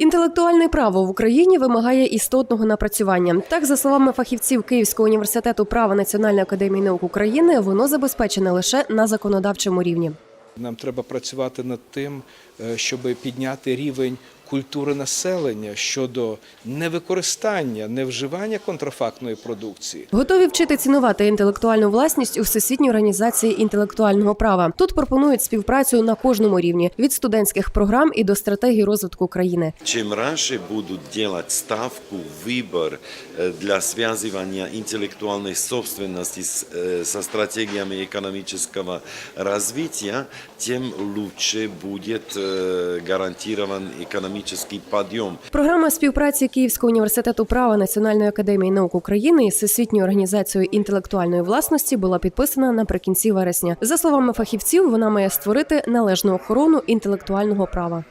Інтелектуальне право в Україні вимагає істотного напрацювання. Так, за словами фахівців Київського університету права Національної академії наук України, воно забезпечене лише на законодавчому рівні. Нам треба працювати над тим, е, щоб підняти рівень культури населення щодо невикористання, невживання контрафактної продукції. Готові вчити цінувати інтелектуальну власність у всесвітній організації інтелектуального права. Тут пропонують співпрацю на кожному рівні від студентських програм і до стратегії розвитку країни. Чем раньше будут делать ставку, выбор э, для связывания интеллектуальной собственности с, э, со стратегиями экономического развития, тем лучше будет э, гарантирован экономический подъем. Програма співпраці Київського університету права Національної академії наук України із Всесвітньою організацією інтелектуальної власності була підписана наприкінці вересня. За словами фахівців, вона має створити належну охорону інтелектуального права.